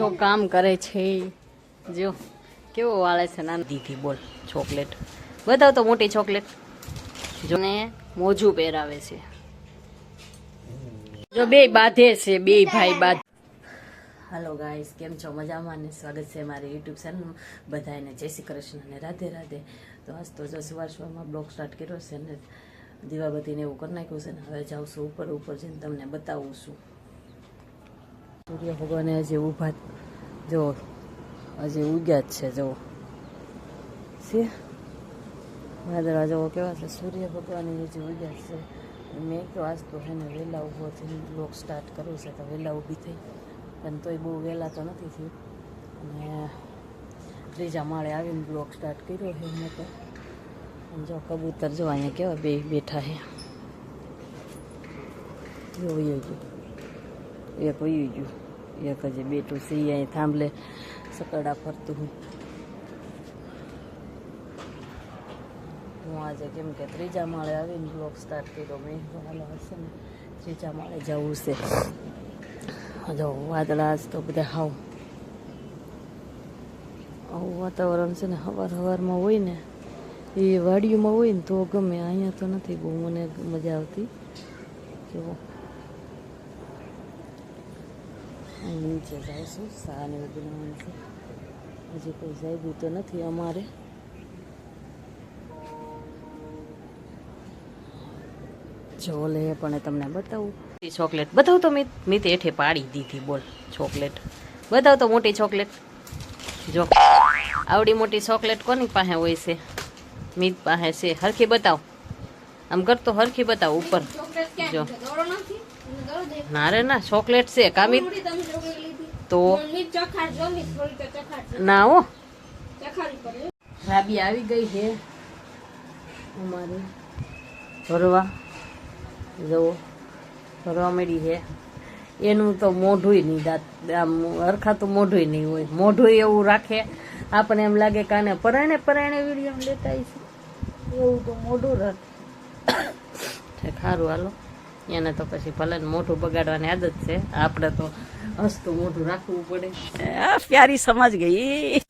જો કામ કરે છે જો કેવો વાળે છે નાની. દીધી બોલ ચોકલેટ. બતાવ તો મોટી ચોકલેટ. જો ને મોજું પહેરાવે છે. જો બે બાધે છે બે ભાઈ બાધે હાલો ગાઈસ કેમ છો? મજામાં અને સ્વાગત છે મારી યુટ્યુબ ચેનલ બધાને જય શ્રી કૃષ્ણ અને રાધે રાધે. તો આજ તો જો સવાર સવારમાં બ્લોગ સ્ટાર્ટ કર્યો છે ને દીવાબત્તીને એવું કરી નાખ્યું છે ને હવે જાઉં છું ઉપર ઉપર જઈને તમને બતાવું છું. સૂર્ય ભગવાને હજી ઊભા જો હજી ઉગ્યા જ છે, જો. છે વાદળા જુઓ કેવા છે? સૂર્ય ભગવાને હજી ઉગ્યા જ છે મેં કહ્યું આજ તો છે ને વહેલા ઊભો થઈને બ્લોગ સ્ટાર્ટ કરવું છે, તો વહેલા ઊભી થઈ. પણ તોય બહુ વહેલા તો નથી થયું. અને ત્રીજા માળે આવીને બ્લોક સ્ટાર્ટ કર્યો છે મેં તો. જો કબૂતર જો અહીંયા કેવા બે બેઠા છે જો ગયું. એક વયું ગયું. એક હજી છે, ઈ અહીં થાંભલે સકડા ફરતું હું. હું આજે કેમ કે ત્રીજા માળે આવીને બ્લોક સ્ટાર્ટ કર્યો, મેં હાલો હશે ને ત્રીજા માળે જવું છે. જો વાદળા આજ તો બધા હાવ. આવું વાતાવરણ છે ને હવાર હવારમાં હોય ને, એ વાડીઓમાં હોય ને તો ગમે. અહીંયા તો નથી બહુ મને મજા આવતી. કેવો અહીં નીચે જઈશું સા ને બધું બનાવવાનું છે હજી કોઈ જાગ્યું તો નથી અમારે જો લે પણ તમને બતાવું ચોકલેટ બતાવ તો મિત મિત એઠે પાડી દીધી બોલ ચોકલેટ બતાવ તો મોટી ચોકલેટ જો આવડી મોટી ચોકલેટ કોની પાસે હોય છે મિત પાસે છે હરખી બતાવ આમ કરતો હરખી બતાવ ઉપર જો ના રે ના ચોકલેટ છે કામિત તો? ના હો. રાબી આવી ગઈ છે. અમારી ભરવા જવો ભરવા મળી છે. એનું તો મોઢુંય નહીં દાંત આમ હરખાતું મોઢુંય નહીં હોય. મોઢું એવું રાખે. આપણે એમ લાગે કે આને પરાણે પરાણે વીડિયો લેતા આવીશું. એવું તો મોઢું રાખે. ખારું હાલો. એને તો પછી ભલે ને મોઢું બગાડવાની આદત છે આપણે તો હસતું મોઢું રાખવું પડે આ પ્યારી સમજ ગઈ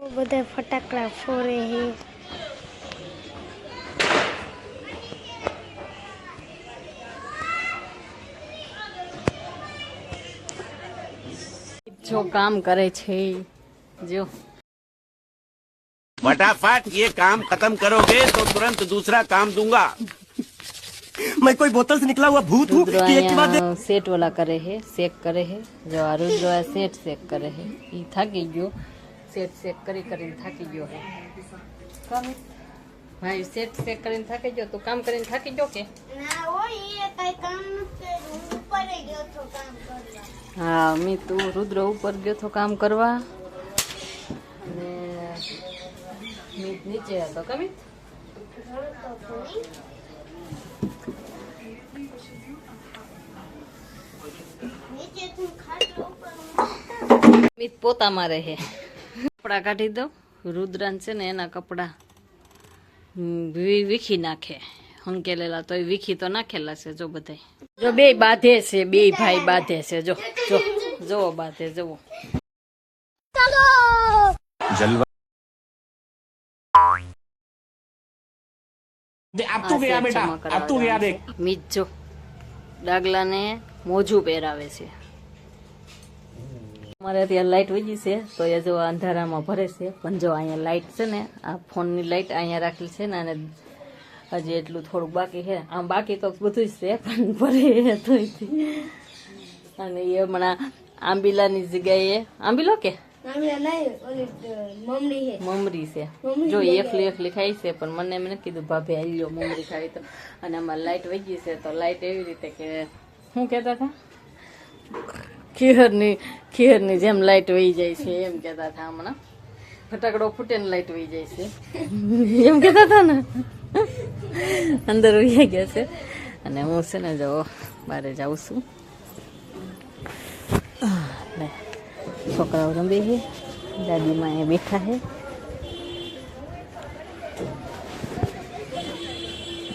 બધા ફટાકડા ફોરે હે જો કામ કરે છે જો फटाफट ये काम खत्म करोगे तो तुरंत दूसरा काम दूंगा मैं कोई बोतल से निकला हुआ भूत हूँ રુદ્ર कि एक के बाद एक- અહીંયા સેટ વાલા કરે છે શેક કરે છે જો આ રુદ્ર આ સેટ શેક કરે છે એ થાકી ગયો સેટ શેક કરી કરીને થાકી ગયો છે કામ ભાઈ સેટ શેક કરીને થાકી ગયો તું કામ કરીને થાકી ગયો કે ના હોય એ કઈ કામ નથી કર્યું ઉપર ગયો તો કામ કરવા હા મી તું રુદ્ર ઉપર ગયો તો કામ કરવા અને મીત નીચે હતો કમિત મિત પોતામાં રહે. કપડા કાઢી દો રુદ્રાન છે ને એના કપડા વીખી નાખે. હંકેલેલા તો વીખી તો નાખેલા છે જો બધા જો બે બાંધે છે બે ભાઈ બાંધે છે. જો જો જોવો બાંધે જોવો આપતું ગયા બેટા આપતું મીત જો ડાગલાને મોજું પહેરાવે છે. અમારે ત્યાં લાઈટ વજી છે તો એ જો અંધારામાં ભરે છે. પણ જો અહીંયા લાઇટ છે ને આ ફોનની લાઇટ અહીંયા રાખેલી છે ને અને હજી એટલું થોડુંક બાકી છે. આમ બાકી તો બધું જ છે પણ ભરે તોયથી. અને એ હમણાં આંબીલાની જગ્યાએ આંબીલો કે? મમરી છે. જો એકલી એકલી ખાઈ છે પણ મને એમ કીધું ભાભી આવી લ્યો મમરી ખાવી તો અને આમાં લાઈટ વહી છે તો લાઈટ એવી રીતે કે શું કહેતા હતા? ખીહરની ખીહરની જેમ લાઈટ વહી જાય છે, એમ કહેતા હતા હમણાં. ફટાકડો ફૂટે ને લાઈટ વહી જાય છે. એમ કહેતા હતા ને? અંદર વહી ગયા છે. અને હું છે ને જો બારે જાઉં છું. છોકરાઓ રમે છે. દાદીમાં એ બેઠા છે.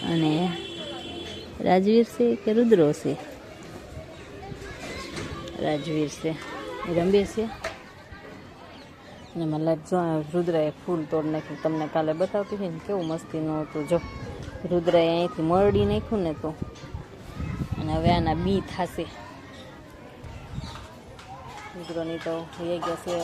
અને રાજવીર છે કે રુદ્રો છે? રાજવીર છે રમીએ છે અને મને જો આ ફૂલ તોડ નાખ્યું. તમને કાલે બતાવતી હતી ને, કેવું મસ્તીનું હતું. જો, રુદ્રએ અહીંથી મરડી નાખ્યું ને તો. અને હવે આના બી થશે. રુદ્રની તો એ ગયા છે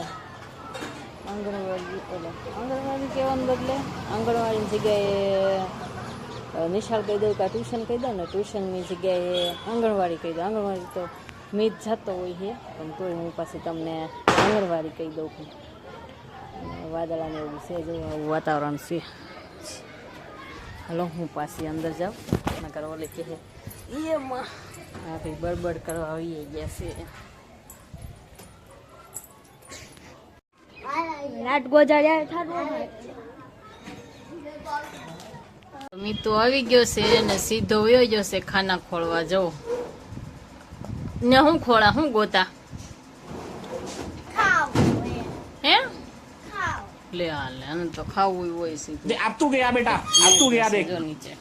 આંગણવાડી. એટલે આંગણવાડી કહેવાને બદલે આંગણવાડીની જગ્યાએ નિશાળ કહી દઉં કે ટ્યુશન કહી દઉં ને, ટ્યુશનની જગ્યાએ આંગણવાડી કહી દઉં. આંગણવાડી તો મીત જતો હોય છે પણ તોય હું પાછી તમને આંગણવાડી કહી દઉં છું. વાદળાને એવું છે જો આવું વાતાવરણ છે. હલો હું પાછી અંદર જાઉં. નકર ઓલી કહે એમાં. હા ભાઈ બડબડ કરવા આવીએ ગયા છે. રાત ગોજાડ્યા મીતુ આવી ગયો છે અને સીધો વયો ગયો છે ખાના ખોળવા જવો ને હું ખોળા હું ગોતા. હે? લે આ લે આને તો ખાવું હોય છે. આપતું ગયા બેટા આપતું ગયા દેખ નીચે.